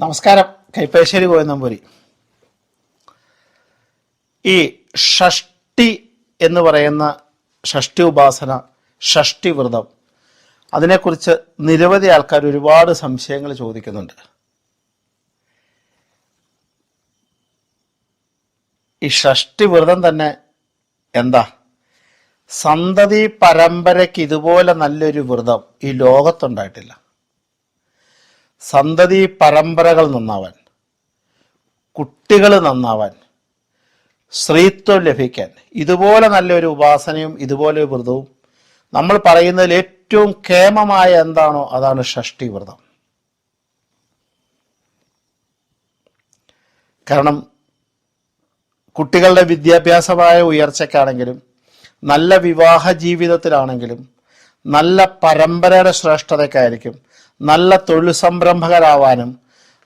നമസ്കാരം. കൈപ്പേശ്ശേരി കോയനമ്പൂരി ഈ ഷഷ്ടി എന്ന് പറയുന്ന ഷഷ്ടി ഉപാസന ഷഷ്ടി വ്രതം അതിനെക്കുറിച്ച് നിരവധി ആൾക്കാർ ഒരുപാട് സംശയങ്ങൾ ചോദിക്കുന്നുണ്ട്. ഈ ഷഷ്ടി വ്രതം തന്നെ എന്താ? സന്തതി പരമ്പരയ്ക്ക് ഇതുപോലെ നല്ലൊരു വ്രതം ഈ ലോകത്തുണ്ടായിട്ടില്ല. സന്തതി പരമ്പരകൾ നന്നാവാൻ കുട്ടികൾ നന്നാവാൻ സ്ത്രീത്വം ലഭിക്കാൻ ഇതുപോലെ നല്ലൊരു ഉപാസനയും ഇതുപോലെ വ്രതവും നമ്മൾ പറയുന്നതിൽ ഏറ്റവും കേമമായ എന്താണോ അതാണ് ഷഷ്ടി വ്രതം. കാരണം കുട്ടികളുടെ വിദ്യാഭ്യാസമായ ഉയർച്ചയ്ക്കാണെങ്കിലും നല്ല വിവാഹ ജീവിതത്തിലാണെങ്കിലും നല്ല പരമ്പരയുടെ ശ്രേഷ്ഠതയ്ക്കായിരിക്കും നല്ല തൊഴിൽ സംരംഭകരാവാനും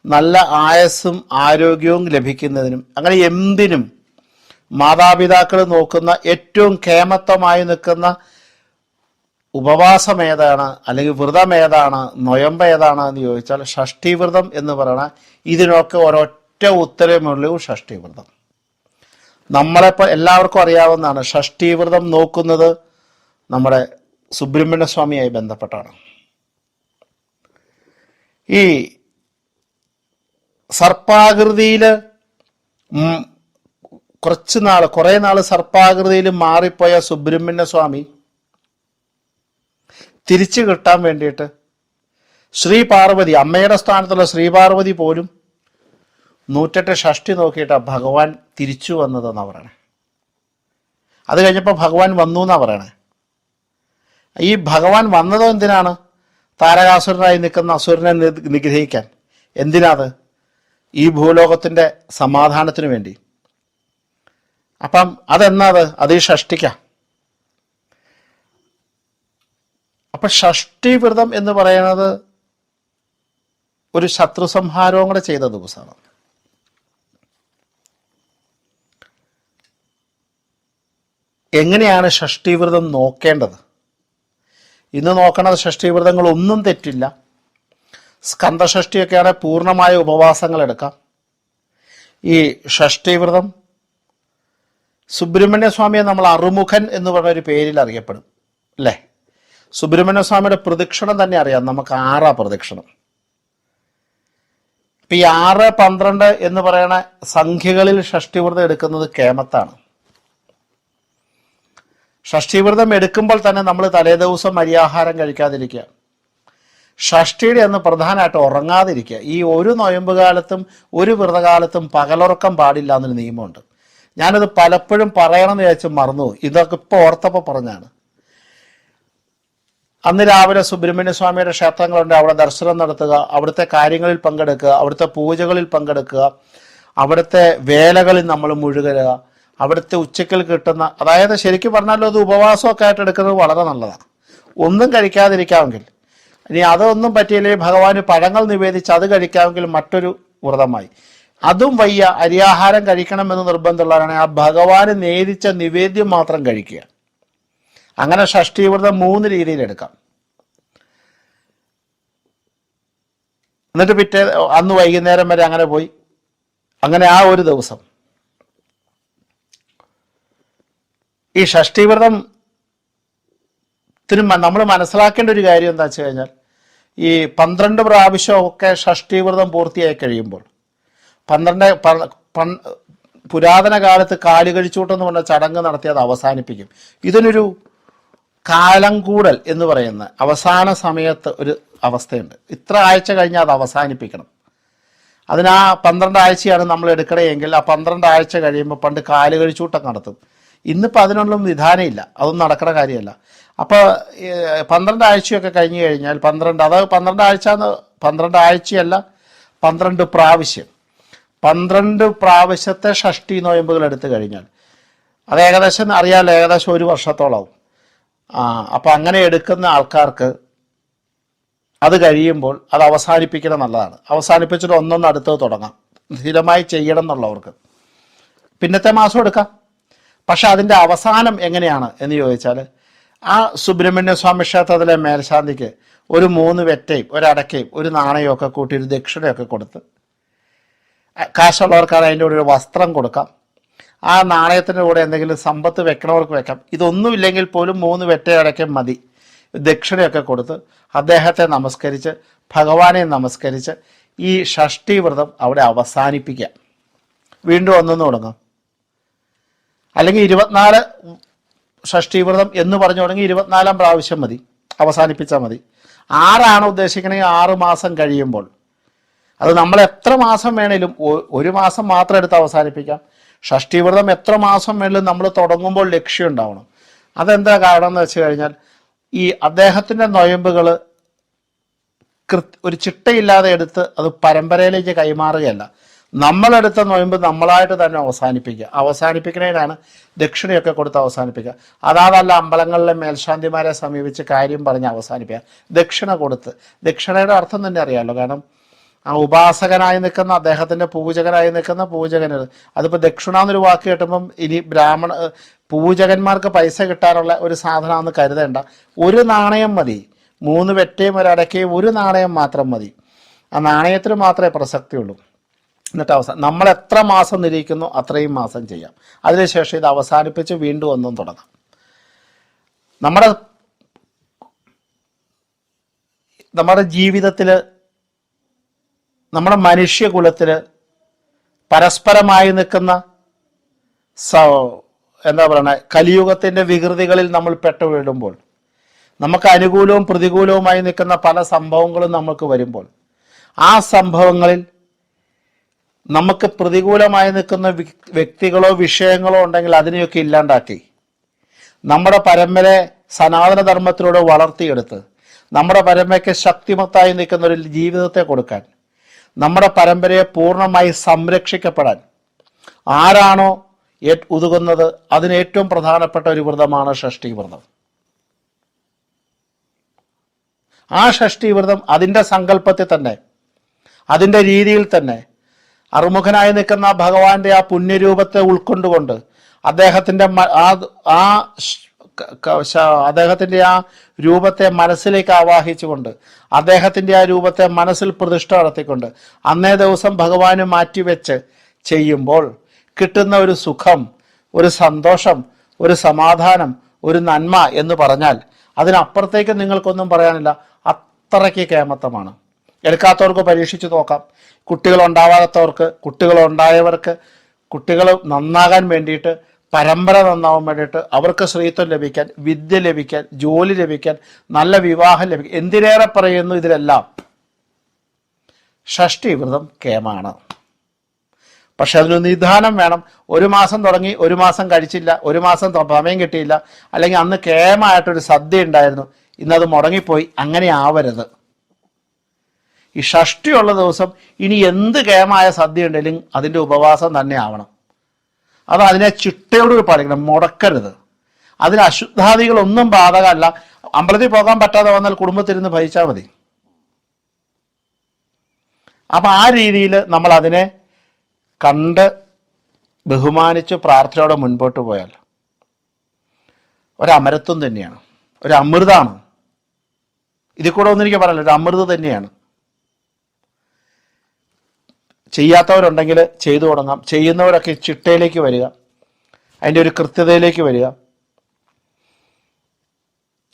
നല്ല ആയസ്സും ആരോഗ്യവും ലഭിക്കുന്നതിനും അങ്ങനെ എന്തിനും മാതാപിതാക്കൾ നോക്കുന്ന ഏറ്റവും കേമത്വമായി നിൽക്കുന്ന ഉപവാസം ഏതാണ് അല്ലെങ്കിൽ വ്രതം ഏതാണ് നൊയമ്പ് ഏതാണ് എന്ന് ചോദിച്ചാൽ ഷഷ്ടി വ്രതം എന്ന് പറയണ ഇതിനൊക്കെ ഒരൊറ്റ ഉത്തരമുള്ളൂ ഷഷ്ടി വ്രതം. നമ്മളെപ്പോൾ എല്ലാവർക്കും അറിയാവുന്നതാണ് ഷഷ്ടി വ്രതം നോക്കുന്നത് നമ്മുടെ സുബ്രഹ്മണ്യ സ്വാമിയായി ബന്ധപ്പെട്ടാണ്. ഈ സർപ്പാകൃതിയിൽ കുറച്ച് നാൾ കുറേ നാൾ സർപ്പാകൃതിയിൽ മാറിപ്പോയ സുബ്രഹ്മണ്യ സ്വാമി തിരിച്ചു കിട്ടാൻ വേണ്ടിയിട്ട് ശ്രീ പാർവതി അമ്മയുടെ സ്ഥാനത്തുള്ള ശ്രീ പാർവതി പോലും നൂറ്റെട്ട് ഷഷ്ടി നോക്കിയിട്ടാ ഭഗവാൻ തിരിച്ചു വന്നതെന്നാണ് പറയണേ. അത് കഴിഞ്ഞപ്പോൾ ഭഗവാൻ വന്നു എന്നാണ് പറയണേ. ഈ ഭഗവാൻ വന്നതോ എന്തിനാണ് താരകാസുരനായി നിൽക്കുന്ന അസുരനെ നിഗ്രഹിക്കാൻ. എന്തിനാത്? ഈ ഭൂലോകത്തിന്റെ സമാധാനത്തിനു വേണ്ടി. അപ്പം അതെന്നാത്? അത് ഈ ഷഷ്ടിക്ക. അപ്പൊ ഷഷ്ടി വ്രതം എന്ന് പറയുന്നത് ഒരു ശത്രു സംഹാരവും കൂടെ ചെയ്ത ദിവസമാണ്. എങ്ങനെയാണ് ഷഷ്ടി വ്രതം നോക്കേണ്ടത്? ഇന്ന് നോക്കണത് ഷഷ്ടിവ്രതങ്ങൾ ഒന്നും തെറ്റില്ല. സ്കന്ധഷഷ്ടിയൊക്കെയാണ് പൂർണമായ ഉപവാസങ്ങൾ എടുക്കാം. ഈ ഷഷ്ടിവ്രതം സുബ്രഹ്മണ്യ സ്വാമിയെ നമ്മൾ അറുമുഖൻ എന്ന് പറഞ്ഞ ഒരു പേരിൽ അറിയപ്പെടും അല്ലേ? സുബ്രഹ്മണ്യസ്വാമിയുടെ പ്രദക്ഷിണം തന്നെ അറിയാം നമുക്ക് ആറാ പ്രദക്ഷിണം ഇപ്പം ഈ ആറ് പന്ത്രണ്ട് എന്ന് പറയുന്ന സംഖ്യകളിൽ ഷഷ്ടിവ്രതം എടുക്കുന്നത് കേമത്താണ്. ഷഷ്ടിവ്രതം എടുക്കുമ്പോൾ തന്നെ നമ്മൾ തലേ ദിവസം അരിയാഹാരം കഴിക്കാതിരിക്കുക. ഷഷ്ടിയുടെ അന്ന് പ്രധാനമായിട്ട് ഉറങ്ങാതിരിക്കുക. ഈ ഒരു നൊയമ്പ് കാലത്തും ഒരു വ്രതകാലത്തും പകലുറക്കം പാടില്ല എന്നൊരു നിയമമുണ്ട്. ഞാനത് പലപ്പോഴും പറയണമെന്ന് വിചാരിച്ച് മറന്നു ഇതൊക്കെ ഇപ്പോൾ ഓർത്തപ്പോൾ പറഞ്ഞാണ്. അന്ന് രാവിലെ സുബ്രഹ്മണ്യ സ്വാമിയുടെ ക്ഷേത്രങ്ങളുണ്ട്. അവിടെ ദർശനം നടത്തുക അവിടുത്തെ കാര്യങ്ങളിൽ പങ്കെടുക്കുക അവിടുത്തെ പൂജകളിൽ പങ്കെടുക്കുക അവിടുത്തെ വേലകളിൽ നമ്മൾ മുഴുകുക അവിടുത്തെ ഉച്ചക്കൽ കിട്ടുന്ന അതായത് ശരിക്കും പറഞ്ഞാലും അത് ഉപവാസമൊക്കെ ആയിട്ട് എടുക്കുന്നത് വളരെ നല്ലതാണ്. ഒന്നും കഴിക്കാതിരിക്കാമെങ്കിൽ ഇനി അതൊന്നും പറ്റിയില്ലെങ്കിൽ ഭഗവാന് പഴങ്ങൾ നിവേദിച്ച് അത് കഴിക്കാമെങ്കിൽ മറ്റൊരു വ്രതമായി. അതും വയ്യ അരിയാഹാരം കഴിക്കണമെന്ന് നിർബന്ധമുള്ളവരാണെങ്കിൽ ആ ഭഗവാന് നേദിച്ച നിവേദ്യം മാത്രം കഴിക്കുക. അങ്ങനെ ഷഷ്ടിവ്രതം മൂന്ന് രീതിയിൽ എടുക്കാം. എന്നിട്ട് പിറ്റേ അന്ന് വൈകുന്നേരം വരെ അങ്ങനെ പോയി. അങ്ങനെ ആ ഒരു ദിവസം. ഈ ഷഷ്ടിവ്രതം ത്തിന് നമ്മൾ മനസ്സിലാക്കേണ്ട ഒരു കാര്യം എന്താ വെച്ച് കഴിഞ്ഞാൽ ഈ പന്ത്രണ്ട് പ്രാവശ്യമൊക്കെ ഷഷ്ടിവ്രതം പൂർത്തിയായി കഴിയുമ്പോൾ പന്ത്രണ്ട് പുരാതന കാലത്ത് കാൽ കഴിച്ചൂട്ടെന്ന് പറഞ്ഞ ചടങ്ങ് നടത്തി അത് അവസാനിപ്പിക്കും. ഇതിനൊരു കാലം കൂടൽ എന്ന് പറയുന്ന അവസാന സമയത്ത് ഒരു അവസ്ഥയുണ്ട്. ഇത്ര ആഴ്ച കഴിഞ്ഞാൽ അത് അവസാനിപ്പിക്കണം. അതിന് ആ പന്ത്രണ്ട് ആഴ്ചയാണ് നമ്മൾ എടുക്കണമെങ്കിൽ ആ പന്ത്രണ്ട് ആഴ്ച കഴിയുമ്പോൾ പണ്ട് കാലുകഴിച്ചൂട്ടം നടത്തും. ഇന്നിപ്പോൾ അതിനൊന്നും വിധാനമില്ല അതൊന്നും നടക്കുന്ന കാര്യമല്ല. അപ്പോൾ പന്ത്രണ്ട് ആഴ്ചയൊക്കെ കഴിഞ്ഞു കഴിഞ്ഞാൽ പന്ത്രണ്ട് അത് പന്ത്രണ്ട് ആഴ്ച എന്ന് പന്ത്രണ്ട് ആഴ്ചയല്ല പന്ത്രണ്ട് പ്രാവശ്യം. പന്ത്രണ്ട് പ്രാവശ്യത്തെ ഷഷ്ടി നോയമ്പുകൾ എടുത്തു കഴിഞ്ഞാൽ. അത് ഏകദേശം അറിയാമല്ലോ ഏകദേശം ഒരു വർഷത്തോളാവും. ആ അപ്പം അങ്ങനെ എടുക്കുന്ന ആൾക്കാർക്ക് അത് കഴിയുമ്പോൾ അത് അവസാനിപ്പിക്കണം നല്ലതാണ്. അവസാനിപ്പിച്ചിട്ട് ഒന്നൊന്ന് അടുത്തത് തുടങ്ങാം. സ്ഥിരമായി ചെയ്യണം എന്നുള്ളവർക്ക്. പിന്നത്തെ മാസം എടുക്കാം. പക്ഷെ അതിന്റെ അവസാനം എങ്ങനെയാണ് എന്ന് ചോദിച്ചാൽ ആ സുബ്രഹ്മണ്യ സ്വാമി ക്ഷേത്രത്തിലെ മേൽശാന്തിക്ക് ഒരു മൂന്ന് വെറ്റയും ഒരു ഒരു നാണയവും ഒക്കെ കൂട്ടി ഒരു ദക്ഷിണയൊക്കെ കൊടുത്ത്. കാശുള്ളവർക്ക് അത് അതിന്റെ കൂടെ ഒരു വസ്ത്രം കൊടുക്കാം. ആ നാണയത്തിന്റെ കൂടെ എന്തെങ്കിലും സമ്പത്ത് വെക്കണവർക്ക് വെക്കാം. ഇതൊന്നുമില്ലെങ്കിൽ പോലും മൂന്ന് വെട്ടയടക്കം മതി. ദക്ഷിണയൊക്കെ കൊടുത്ത് അദ്ദേഹത്തെ നമസ്കരിച്ച് ഭഗവാനെ നമസ്കരിച്ച് ഈ ഷഷ്ടി വ്രതം അവിടെ അവസാനിപ്പിക്കാം. വീണ്ടും ഒന്നെന്ന് തുടങ്ങാം. അല്ലെങ്കിൽ ഇരുപത്തിനാല് ഷഷ്ടിവ്രതം എന്ന് പറഞ്ഞു തുടങ്ങി ഇരുപത്തിനാലാം പ്രാവശ്യം മതി. അവസാനിപ്പിച്ചാൽ മതി. ആറാണ് ഉദ്ദേശിക്കണമെങ്കിൽ ആറ് മാസം കഴിയുമ്പോൾ. അത് നമ്മൾ എത്ര മാസം വേണേലും ഒരു മാസം മാത്രം എടുത്ത് അവസാനിപ്പിക്കാം. ഷഷ്ടിവ്രതം എത്ര മാസം വേണേലും നമ്മൾ തുടങ്ങുമ്പോൾ ലക്ഷ്യം ഉണ്ടാവണം. അതെന്താ കാരണം എന്ന് വെച്ച് കഴിഞ്ഞാൽ ഈ അദ്ദേഹത്തിന്റെ നൊയമ്പുകൾ കൃത്യ ഒരു ചിട്ടയില്ലാതെ എടുത്ത് അത് പരമ്പരയിലേക്ക് കൈമാറുകയല്ല. നമ്മളെടുത്ത നൊയമ്പ് നമ്മളായിട്ട് തന്നെ അവസാനിപ്പിക്കുക. അവസാനിപ്പിക്കുന്നതിനാണ് ദക്ഷിണയൊക്കെ കൊടുത്ത് അവസാനിപ്പിക്കുക. അതാതല്ല അമ്പലങ്ങളിലെ മേൽശാന്തിമാരെ സമീപിച്ച് കാര്യം പറഞ്ഞ് അവസാനിപ്പിക്കുക. ദക്ഷിണ കൊടുത്ത്. ദക്ഷിണയുടെ അർത്ഥം തന്നെ അറിയാമല്ലോ കാരണം ആ ഉപാസകനായി നിൽക്കുന്ന അദ്ദേഹത്തിന്റെ പൂജകനായി നിൽക്കുന്ന പൂജകന് അതിപ്പോൾ ദക്ഷിണ എന്നൊരു വാക്ക് കേട്ടുമ്പം ഇനി ബ്രാഹ്മണ പൂജകന്മാർക്ക് പൈസ കിട്ടാനുള്ള ഒരു സാധനമാണെന്ന് കരുതേണ്ട. ഒരു നാണയം മതി. മൂന്ന് വെറ്റയും ഒരടക്കയും ഒരു നാണയം മാത്രം മതി. ആ നാണയത്തിന് മാത്രമേ പ്രസക്തിയുള്ളൂ. എന്നിട്ട് അവസാനം നമ്മൾ എത്ര മാസം നിരീക്കുന്നു അത്രയും മാസം ചെയ്യാം. അതിനുശേഷം ഇത് അവസാനിപ്പിച്ച് വീണ്ടും ഒന്നും തുടങ്ങാം. നമ്മുടെ നമ്മുടെ ജീവിതത്തിൽ നമ്മുടെ മനുഷ്യകുലത്തിൽ പരസ്പരമായി നിൽക്കുന്ന എന്താ പറയണ കലിയുഗത്തിന്റെ വികൃതികളിൽ നമ്മൾ പെട്ടു വീഴുമ്പോൾ നമുക്ക് അനുകൂലവും പ്രതികൂലവുമായി നിൽക്കുന്ന പല സംഭവങ്ങളും നമുക്ക് വരുമ്പോൾ ആ സംഭവങ്ങളിൽ നമുക്ക് പ്രതികൂലമായി നിൽക്കുന്ന വ്യക്തികളോ വിഷയങ്ങളോ ഉണ്ടെങ്കിൽ അതിനെയൊക്കെ ഇല്ലാണ്ടാക്കി. നമ്മുടെ പരമ്പരെ സനാതന ധർമ്മത്തിലൂടെ വളർത്തിയെടുത്ത് നമ്മുടെ പരമ്പരയ്ക്ക് ശക്തിമത്തായി നിൽക്കുന്ന ഒരു ജീവിതത്തെ കൊടുക്കാൻ നമ്മുടെ പരമ്പരയെ പൂർണമായി സംരക്ഷിക്കപ്പെടാൻ ആരാണോ ഉതുകുന്നത് അതിന് ഏറ്റവും പ്രധാനപ്പെട്ട ഒരു വ്രതമാണ് ഷഷ്ടി വ്രതം. ആ ഷഷ്ടി വ്രതം അതിന്റെ സങ്കല്പത്തിൽ തന്നെ അതിന്റെ രീതിയിൽ തന്നെ അറുമുഖനായി നിൽക്കുന്ന ഭഗവാന്റെ ആ പുണ്യരൂപത്തെ ഉൾക്കൊണ്ടുകൊണ്ട് അദ്ദേഹത്തിന്റെ ആ ആ ആ രൂപത്തെ മനസ്സിലേക്ക് ആവാഹിച്ചുകൊണ്ട് അദ്ദേഹത്തിന്റെ ആ രൂപത്തെ മനസ്സിൽ പ്രതിഷ്ഠ നടത്തിക്കൊണ്ട് അന്നേ ദിവസം ഭഗവാന് മാറ്റിവെച്ച് ചെയ്യുമ്പോൾ കിട്ടുന്ന ഒരു സുഖം ഒരു സന്തോഷം ഒരു സമാധാനം ഒരു നന്മ എന്ന് പറഞ്ഞാൽ അതിനപ്പുറത്തേക്ക് നിങ്ങൾക്കൊന്നും പറയാനില്ല. അത്രയ്ക്ക് കേമത്തമാണ് എടുക്കാത്തവർക്ക് പരീക്ഷിച്ച് നോക്കാം. കുട്ടികൾ ഉണ്ടാവാത്തവർക്ക് കുട്ടികൾ ഉണ്ടായവർക്ക് കുട്ടികൾ നന്നാകാൻ വേണ്ടിയിട്ട് പരമ്പര നന്നാവാൻ വേണ്ടിയിട്ട് അവർക്ക് സ്ത്രീത്വം ലഭിക്കാൻ വിദ്യ ലഭിക്കാൻ ജോലി ലഭിക്കാൻ നല്ല വിവാഹം ലഭിക്കാൻ എന്തിനേറെ പറയുന്നു ഇതിലെല്ലാം? ഷഷ്ടി വ്രതം കേമാണ്. പക്ഷെ അതിന് നിധാനം വേണം. ഒരു മാസം തുടങ്ങി ഒരു മാസം കഴിച്ചില്ല ഒരു മാസം സമയം കിട്ടിയില്ല അല്ലെങ്കിൽ അന്ന് കേമായിട്ടൊരു സദ്യ ഉണ്ടായിരുന്നു ഇന്നത് മുടങ്ങിപ്പോയി അങ്ങനെ ആവരുത്. ഈ ഷഷ്ടിയുള്ള ദിവസം ഇനി എന്ത് കേമായ സദ്യ ഉണ്ടെങ്കിലും അതിന്റെ ഉപവാസം തന്നെ ആവണം. അത് അതിനെ ചിട്ടയോട് പാലിക്കണം മുടക്കരുത്. അതിന് അശുദ്ധാദികളൊന്നും ബാധകമല്ല. അമ്പലത്തിൽ പോകാൻ പറ്റാതെ വന്നാൽ കുടുംബത്തിരുന്ന് ഭരിച്ചാൽ മതി. അപ്പം ആ രീതിയിൽ നമ്മൾ അതിനെ കണ്ട് ബഹുമാനിച്ച് പ്രാർത്ഥനയോടെ മുൻപോട്ട് പോയാൽ ഒരമരത്വം തന്നെയാണ് ഒരു അമൃതാണ് ഇതിൽ കൂടെ ഒന്നും എനിക്ക് പറയാനില്ല ഒരു അമൃത് തന്നെയാണ്. ചെയ്യാത്തവരുണ്ടെങ്കിൽ ചെയ്തു തുടങ്ങാം. ചെയ്യുന്നവരൊക്കെ ചിട്ടയിലേക്ക് വരിക. അതിന്റെ ഒരു കൃത്യതയിലേക്ക് വരിക.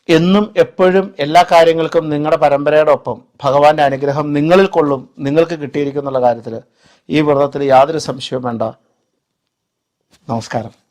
എന്നും എപ്പോഴും എല്ലാ കാര്യങ്ങൾക്കും നിങ്ങളുടെ പരമ്പരയുടെ ഒപ്പം ഭഗവാന്റെ അനുഗ്രഹം നിങ്ങളിൽ കൊള്ളും നിങ്ങൾക്ക് കിട്ടിയിരിക്കുന്നുള്ള കാര്യത്തിൽ ഈ വ്രതത്തിൽ യാതൊരു സംശയവും വേണ്ട. നമസ്കാരം.